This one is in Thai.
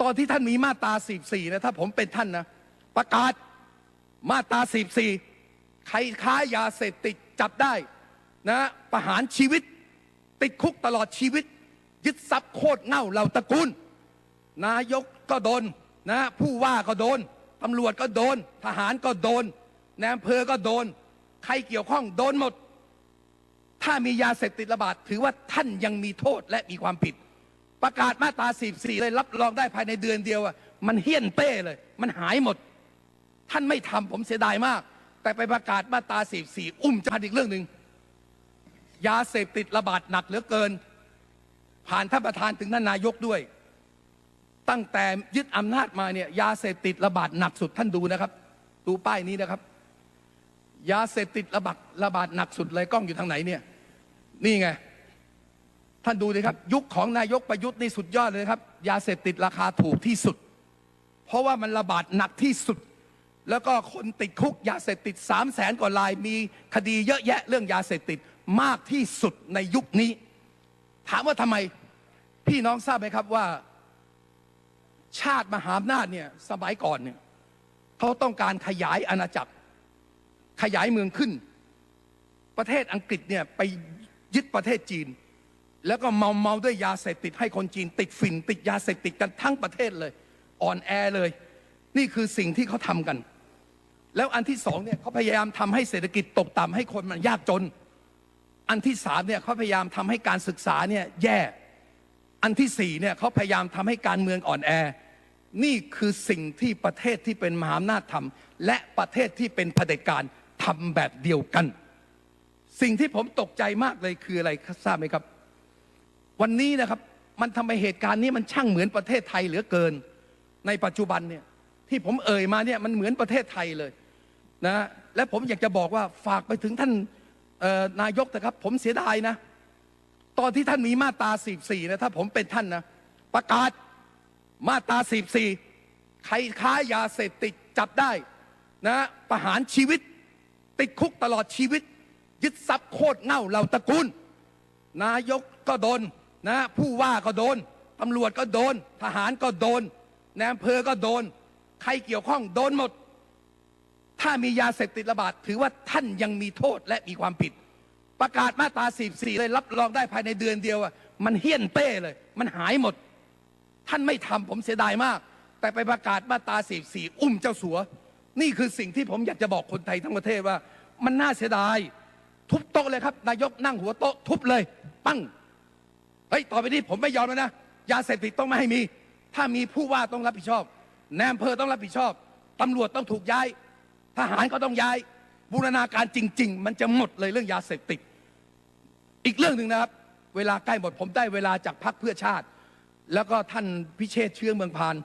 ตอนที่ท่านมีมาตรา44นะถ้าผมเป็นท่านนะ ประกาศมาตรา44ใครค้ายาเสพติดจับได้นะประหารชีวิต ติดคุกตลอดชีวิต ยึดทรัพย์โคตรเน่าเหล่าตระกูล นายกก็โดนนะผู้ว่าก็โดนตำรวจก็โดน ทหารก็โดนนายอำเภอก็โดน ใครเกี่ยวข้องโดนหมด ถ้ามียาเสพติดระบาด ถือว่าท่านยังมีโทษและมีความผิด ประกาศมาตรา44เลยรับรองได้ภายในเดือนเดียวอะมันเฮี้ยนเต้เลย มันหายหมด ท่านไม่ทำผมเสียดายมาก แต่ไปประกาศมาตรา44อุ้มจันอีกเรื่องหนึ่งยาเสพติดระบาดหนักเหลือเกิน ผ่านท่านประธานถึงท่านนายกด้วย ตั้งแต่ยึดอำนาจมาเนี่ยยาเสพติดระบาดหนักสุดท่านดูนะครับ ดูป้ายนี้นะครับ ยาเสพติดระบาดระบาดหนักสุดเลยกล้องอยู่ทางไหนเนี่ย นี่ไง ท่านดูดิครับ ยุคของนายกประยุทธ์นี่สุดยอดเลยครับ ยาเสพติดราคาถูกที่สุด เพราะว่ามันระบาดหนักที่สุด แล้วก็คนติดคุกยาเสพติด3 0 0แสนกว่ารายมีคดีเยอะแยะเรื่องยาเสพติดมากที่สุดในยุคนี้ ถามว่าทำไมพี่น้องทราบไหมครับว่า ชาติมหาอำนาจเนี่ยสมัยก่อนเนี่ยเขาต้องการขยายอาณาจักร ขยายเมืองขึ้น ประเทศอังกฤษเนี่ยไปยึดประเทศจีน แล้วก็เมาเมาด้วยยาเสพติดให้คนจีนติดฝิ่นติดยาเสพติดกันทั้งประเทศเลย อ่อนแอเลย นี่คือสิ่งที่เขาทำกัน แล้วอันที่สองเนี่ยเขาพยายามทำให้เศรษฐกิจตกต่ำให้คนมันยากจน อันที่สามเนี่ยเขาพยายามทำให้การศึกษาเนี่ยแย่ อันที่สี่เนี่ยเขาพยายามทำให้การเมืองอ่อนแอ นี่คือสิ่งที่ประเทศที่เป็นมหาอำนาจทำและประเทศที่เป็นเผด็จการทำแบบเดียวกัน สิ่งที่ผมตกใจมากเลยคืออะไรทราบไหมครับ วันนี้นะครับมันทำไมเหตุการณ์นี้มันช่างเหมือนประเทศไทยเหลือเกิน ในปัจจุบันเนี่ยที่ผมเอ่ยมาเนี่ยมันเหมือนประเทศไทยเลยนะและผมอยากจะบอกว่าฝากไปถึงท่านนายกนะครับ ผมเสียดายนะ ตอนที่ท่านมีมาตรา44นะถ้าผมเป็นท่านนะประกาศมาตรา44ใครค้ายาเสพติดจับได้นะประหารชีวิต ติดคุกตลอดชีวิต ยึดทรัพย์โคตรเน่าเหล่าตระกูล นายกก็โดน นะผู้ว่าก็โดนตำรวจก็โดน ทหารก็โดนนายอำเภอก็โดน ใครเกี่ยวข้องโดนหมด ถ้ามียาเสพติดระบาด ถือว่าท่านยังมีโทษและมีความผิด ประกาศมาตรา44 เลยรับรองได้ภายในเดือนเดียวอะมันเฮี้ยนเต้เลย มันหายหมด ท่านไม่ทำผมเสียดายมาก แต่ไปประกาศมาตรา44 อุ้มเจ้าสัว นี่คือสิ่งที่ผมอยากจะบอกคนไทยทั้งประเทศว่า มันน่าเสียดาย ทุบโต๊ะเลยครับ นายกนั่งหัวโต๊ะ ทุบเลย ปั้ง เฮ้ยต่อไปนี้ผมไม่ยอมแล้วนะยาเสพติดต้องไม่ให้มี ถ้ามีผู้ว่าต้องรับผิดชอบนมเพอต้องรับผิดชอบตำรวจต้องถูกย้าย ทหารก็ต้องย้าย บูรณาการจริง ๆ มันจะหมดเลยเรื่องยาเสพติด อีกเรื่องหนึ่งนะครับ เวลาใกล้หมดผมได้เวลาจากพรรคเพื่อชาติ แล้วก็ท่านพิเชษเชื้อเมืองพาน